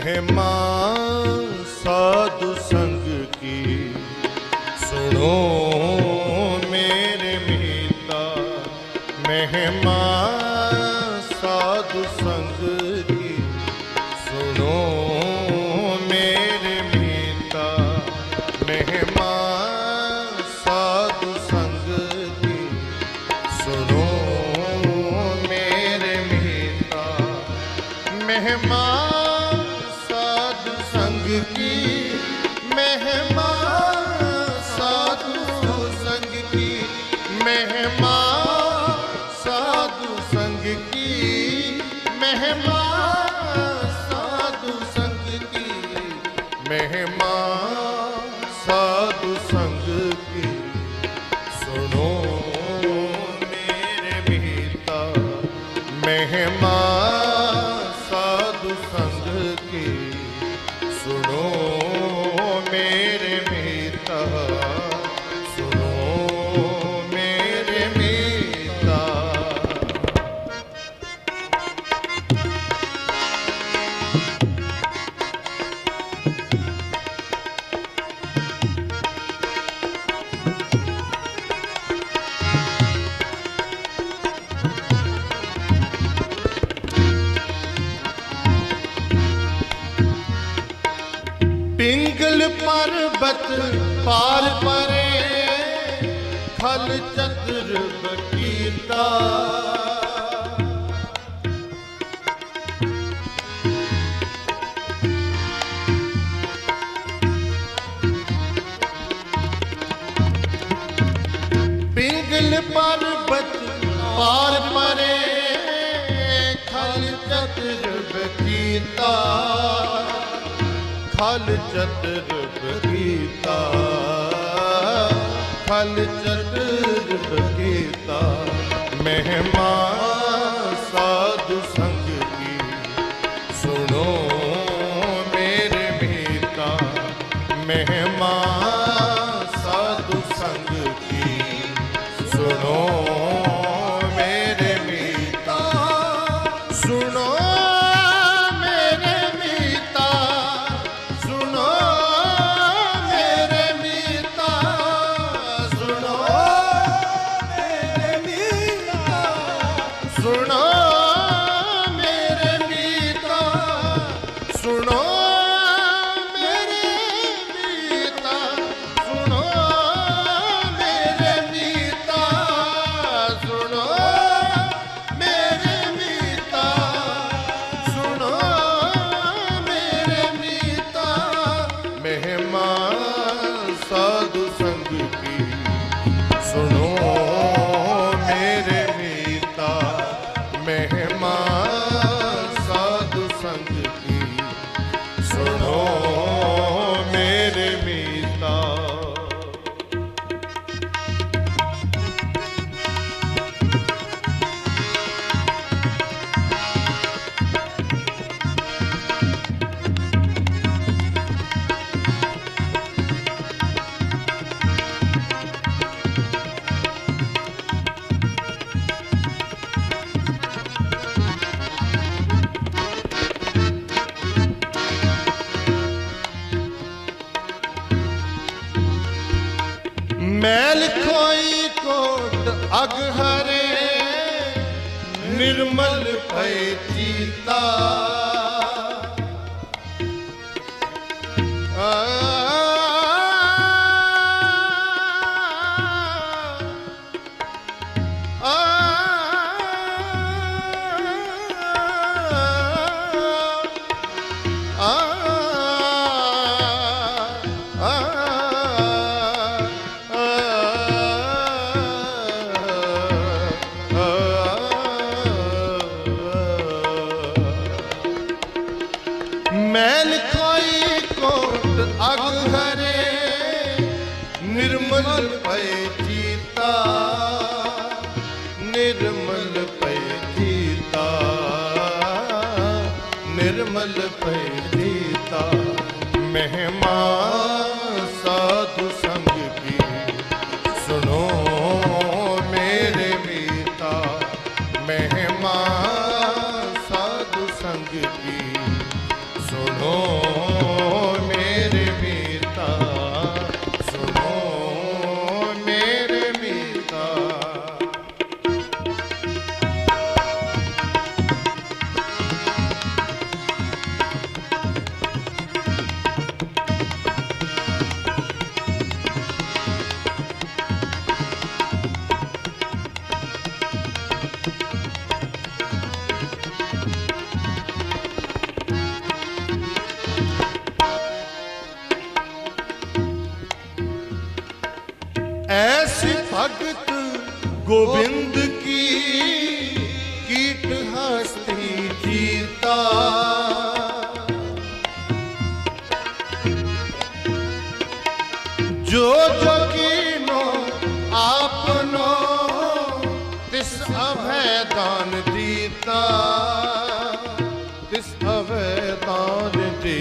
ਮਹਿਮਾ ਸਾ Música ਪਾਰ ਪਰੇ ਖਲ ਚਤੁਰਬ ਕੀਤਾ ਖਲ ਚਤੁਰਬ ਕੀਤਾ ਖਲ ਚਤੁਰਬ ਕੀਤਾ ਮਹਿਮਾਨ ਨਿਰਮਲ ਪੈ ਜੀਤਾ। ਨਿਰਮਲ ਪੈ ਜੀਤਾ। ਮਹਿਮਾ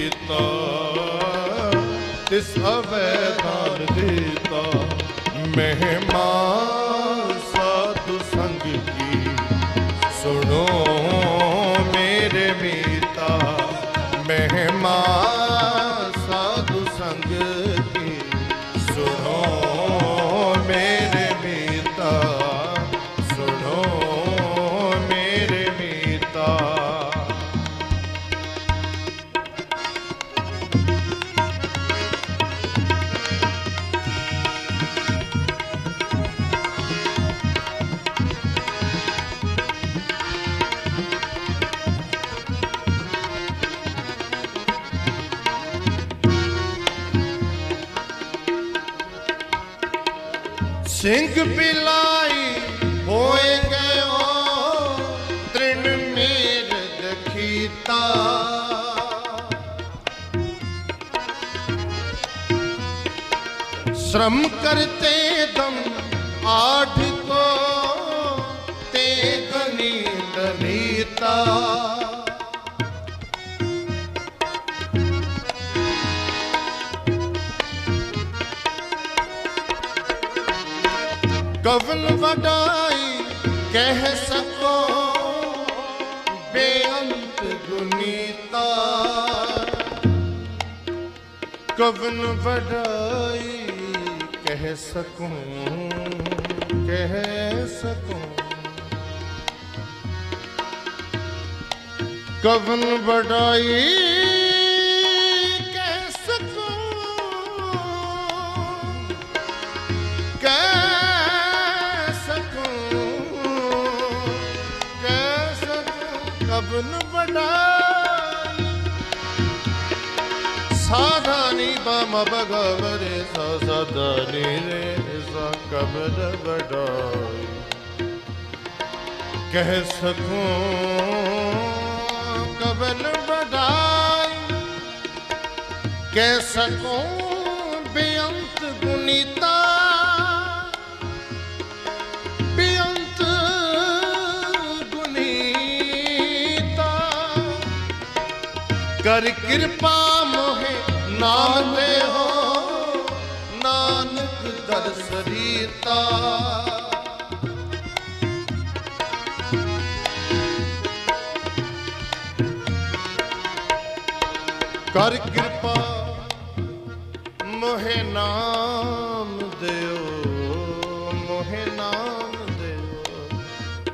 ਕੀਤਾ ਤਿਸ ਅਵੈ ਸਿੰਘ ਪਿਲਾਈ ਹੋਏ ਗਇਓ ਤ੍ਰਿਣ ਮੇਰ ਦਖੀਤਾ श्रम करते दम आठ को ते गनी दनीता ਕਵਨ ਵਡਾਈ ਕਹਿ ਸਕੋ ਬੇਅੰਤ ਗੁਨੀਤਾ ਕਵਨ ਵਡਾਈ ਕਹਿ ਸਕੂੰ ਕਹਿ ਸਕੂੰ। ਕਵਨ ਵਡਾਈ ਸਾਧਾਨੀ ਬਮ ਭਗਵਰੇ ਸ ਸਦਨੀ ਰੇ ਸ ਕਬਦ ਵਡਾਈ ਕਹਿ ਸਕੂੰ ਕਬਨ ਵਡਾਈ ਕਹਿ ਸਕੂੰ ਬੇਅੰਤ ਗੁਨੀਤਾ ਕਰ ਕਿਰਪਾ ਨਾਮ ਤੇ ਹੋ, ਨਾਨਕ ਦਰਸ ਰੀਤਾ ਕਰ ਕਿਰਪਾ ਮੋਹਿ ਨਾਮ ਦਿਓ, ਮੋਹਿ ਨਾਮ ਦਿਓ,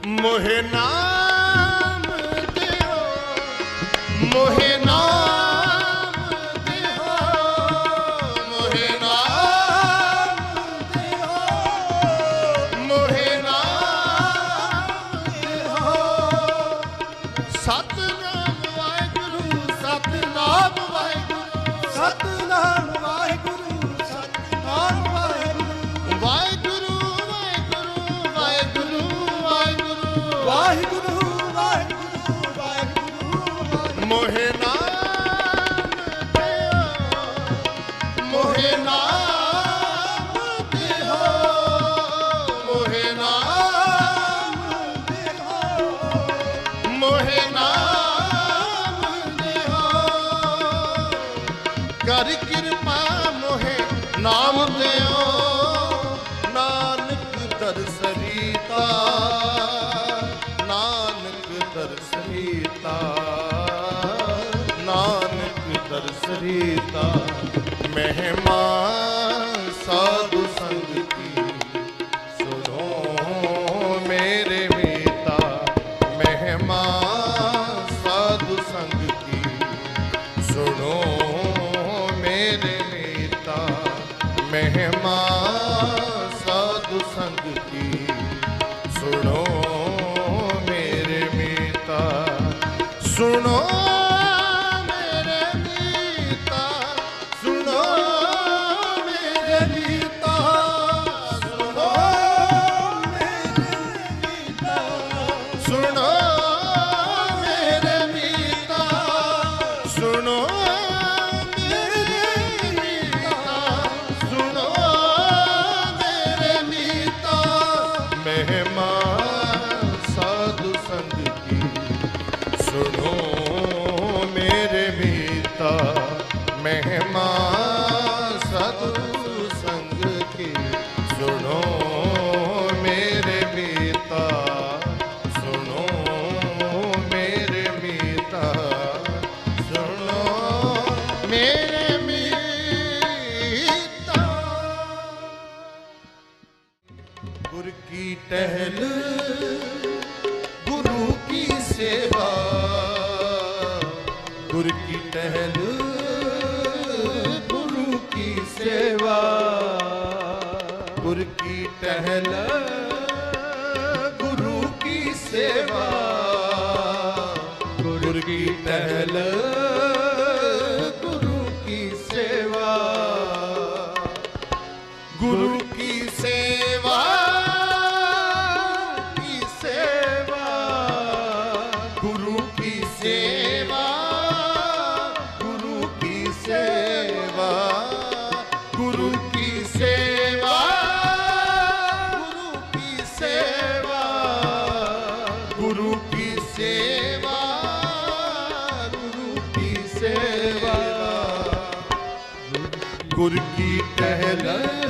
ਮੋਹਿ ਨਾਮ ਦਿਓ, ਮੋਹਿ सीता महम ਕੀ ਗੁਰੂ ਕੀ ਸੇਵਾ। ਗੁਰ ਕੀ ਟਹਿਲ ਗੁਰੂ ਕੀ ਸੇਵਾ। ਗੁਰ ਕੀ ਟਹਿਲ ਗੁਰ ਕੀ ਟਹਿਲ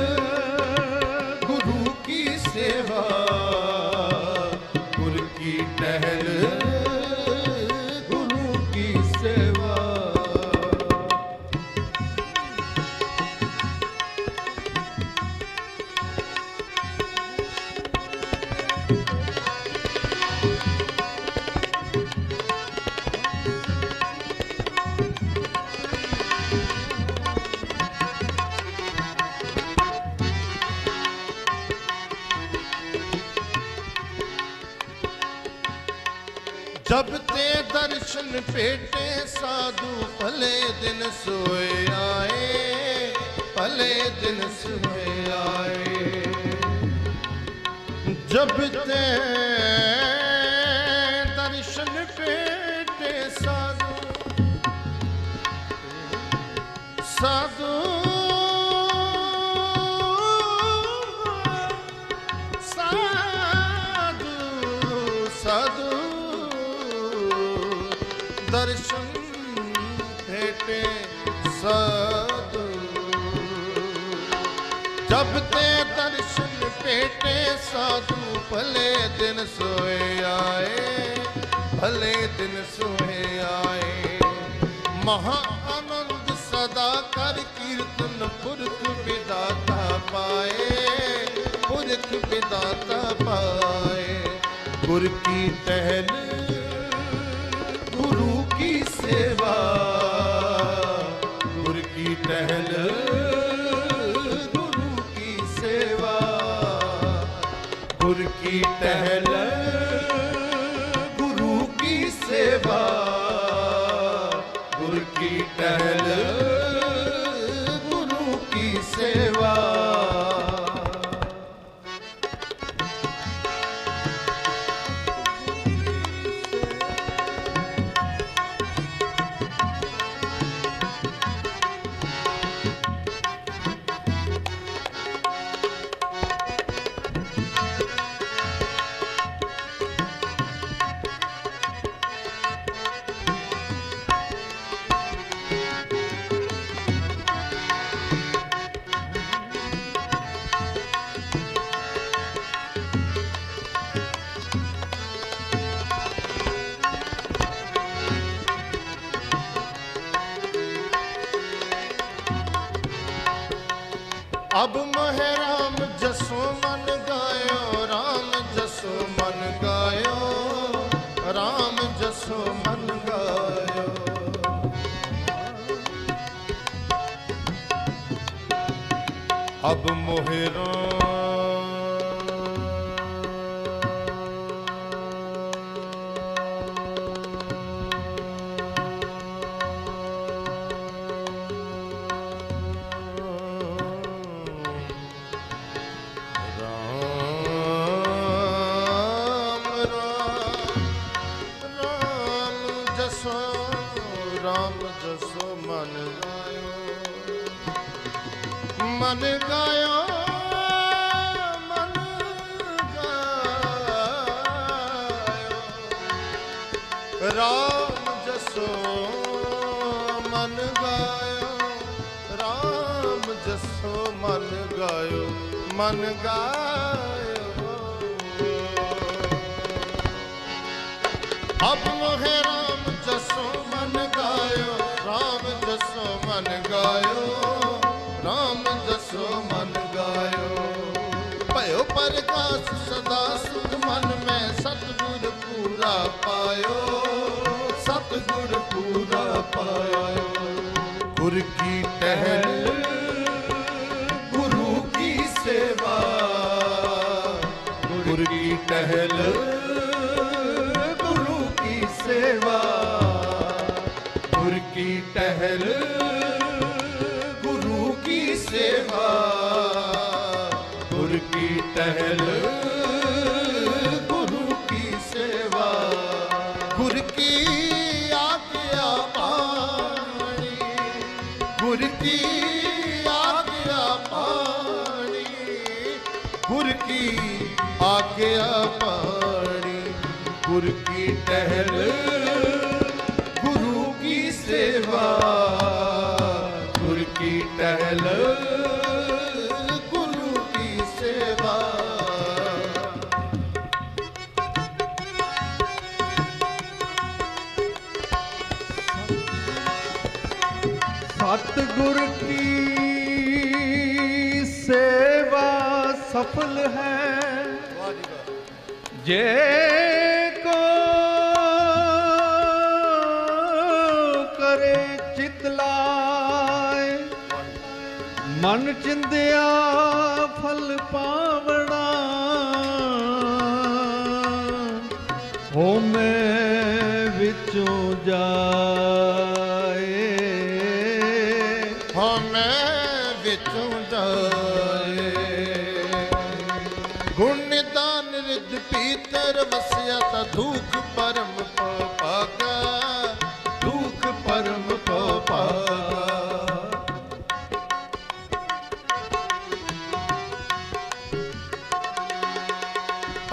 ਜਬ ਤੇ ਦਰਸ਼ਨ ਭੇਟੇ, ਸਾਧੂ ਭਲੇ ਦਿਨ ਸੋਏ ਆਏ, ਭਲੇ ਦਿਨ ਸੋਏ ਆਏ। ਜਬ ਤੇ ਦਰਸ਼ਨ ਭੇਟੇ, ਸਾਧੂ ਸਾਧੂ ਜਬ ਤੇ ਦਰਸ਼ਨ ਭੇਟੇ ਸਾਧੂ, ਭਲੇ ਦਿਨ ਸੋਏ ਆਏ, ਭਲੇ ਦਿਨ ਸੋਏ ਆਏ। ਮਹਾ ਆਨੰਦ ਸਦਾ ਕਰ ਕੀਰਤਨ ਪੁਰਖ ਵਿਦਾਤਾ ਪਾਏ, ਪੁਰਖ ਵਿਦਾਤਾ ਪਾਏ। ਗੁਰ ਕੀ ਟਹਿਲ ਗੁਰੂ ਕੀ ਸੇਵਾ, ਗੁਰ ਕੀ ਟਹਿਲ ਗੁਰ ਕੀ ਟਹਿਲ ਗੁਰੂ ਕੀ ਸੇਵਾ ਗੁਰ ਕੀ ਅਬ ਮਹਿ ਰਾਮ ਜਸੋ ਮਨ ਗਾਇਓ, ਰਾਮ ਜਸੋ ਮਨ ਗਾਇਓ, ਰਾਮ ਜਸੋ ਮਨ ਗਾਇਓ। ਅਬ ਮੋਹਿ ਰਾਮ ਜਸੋ ਮਨ। ਗਾਇਓ ਮਨ ਗਾਇਓ ਮਨ ਗਾਇਓ। ਰਾਮ ਜਸੋ, ਮਨ ਗਾਇਓ। ਰਾਮ ਜਸੋ, ਮਨ ਗਾਇਓ ਮਨ ਗਾਇਓ। ਅਬ ਮੋਹਿ ਰਾਮ। ਮਨ ਗਾਇਓ, ਰਾਮ ਜਸੋ ਮਨ ਗਾਇਓ। ਭਇਓ ਪ੍ਰਗਾਸ ਸਦਾ ਸੁਖ ਮਨ ਮੈਂ ਸਤਿਗੁਰ ਪੂਰਾ ਪਾਇਓ, ਸਤਿਗੁਰ ਪੂਰਾ ਪਾਇਓ। ਗੁਰ ਕੀ ਟਹਿਲ, ਗੁਰੂ ਕੀ ਸੇਵਾ। ਗੁਰ ਕੀ ਟਹਿਲ, ਗੁਰੂ ਕੀ ਸੇਵਾ। टहल गुरु की सेवा गुर की टहल गुरु की सेवा गुर की आज्ञा पानी गुर की आज्ञा पानी गुर की आज्ञा पानी गुर की टहल टहल गुरु की सेवा सतगुर की सेवा सफल है जे ਮਨ ਚਿੰਦਿਆ ਫਲ ਪਾ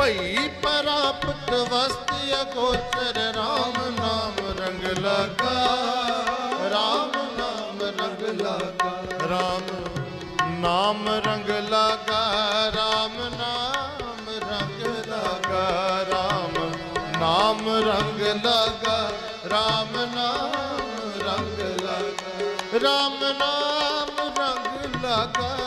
ਭਈ ਪ੍ਰਾਪਤ ਵਸਤ ਅਗੋਚਰ RAM ਨਾਮ ਰੰਗ ਲਗਾ। RAM ਨਾਮ ਰੰਗ ਲਗਾ RAM ਨਾਮ ਰੰਗ ਲਗਾ RAM ਨਾਮ ਰੰਗ ਲਗਾ RAM ਨਾਮ ਰੰਗ ਲਗਾ RAM ਨਾਮ ਰੰਗ ਲਗਾ RAM ਨਾਮ ਰੰਗ ਲਗਾ।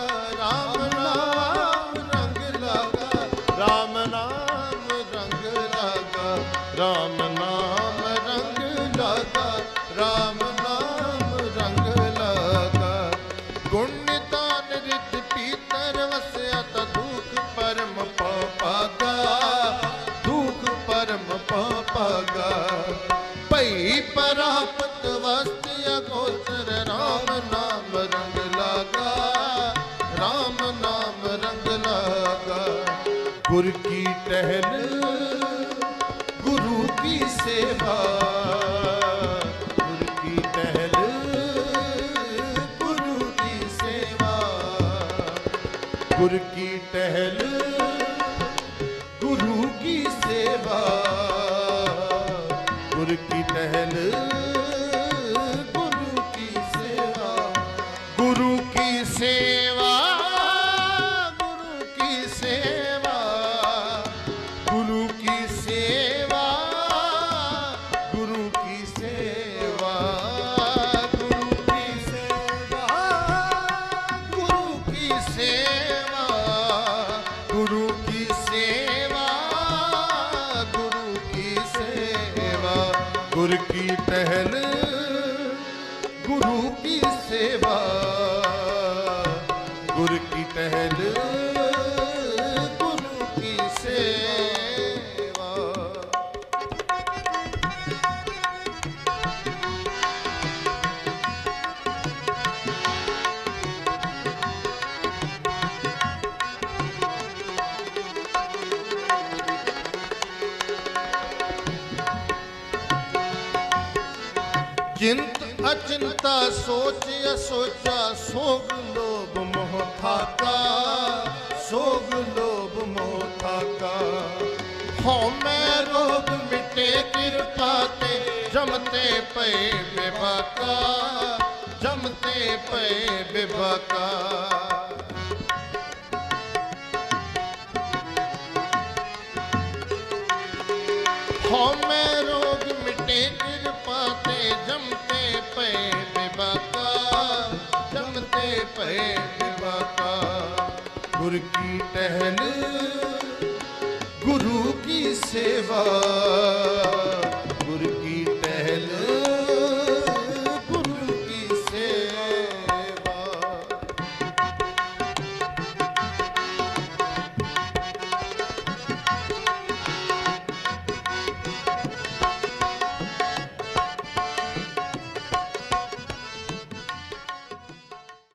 ਗੁਣ ਰਿਤ ਪੀਤਰ ਵਸਿਆ ਤਾ ਦੁਖ ਪਰਮ ਪਾਗਾ ਦੁਖ ਪਰਮ ਪਾਗਾ ਭਈ ਪ੍ਰਾਪਤ ਵਸਤ ਅਗੋਚਰ RAM ਨਾਮ ਰੰਗ ਲਗਾ। ਰਾਮ ਨਾਮ ਰੰਗ ਲਗਾ। ਗੁਰ ਕੀ ਟਹਿਲ चिंत अचिंता सोच असोचा सोग लोभ मोह थाका सोग लोभ मोह थाका हो मैं रोग मिटे कृपा ते जमते पे बेबाका जमते पे बेबाका हो मैं ਜਮਤੇ ਪਏ ਬਿਬਾਕਾ ਜਮਤੇ ਪਏ ਬਿਬਾਕਾ ਗੁਰ ਕੀ ਟਹਿਲ ਗੁਰੂ ਕੀ ਸੇਵਾ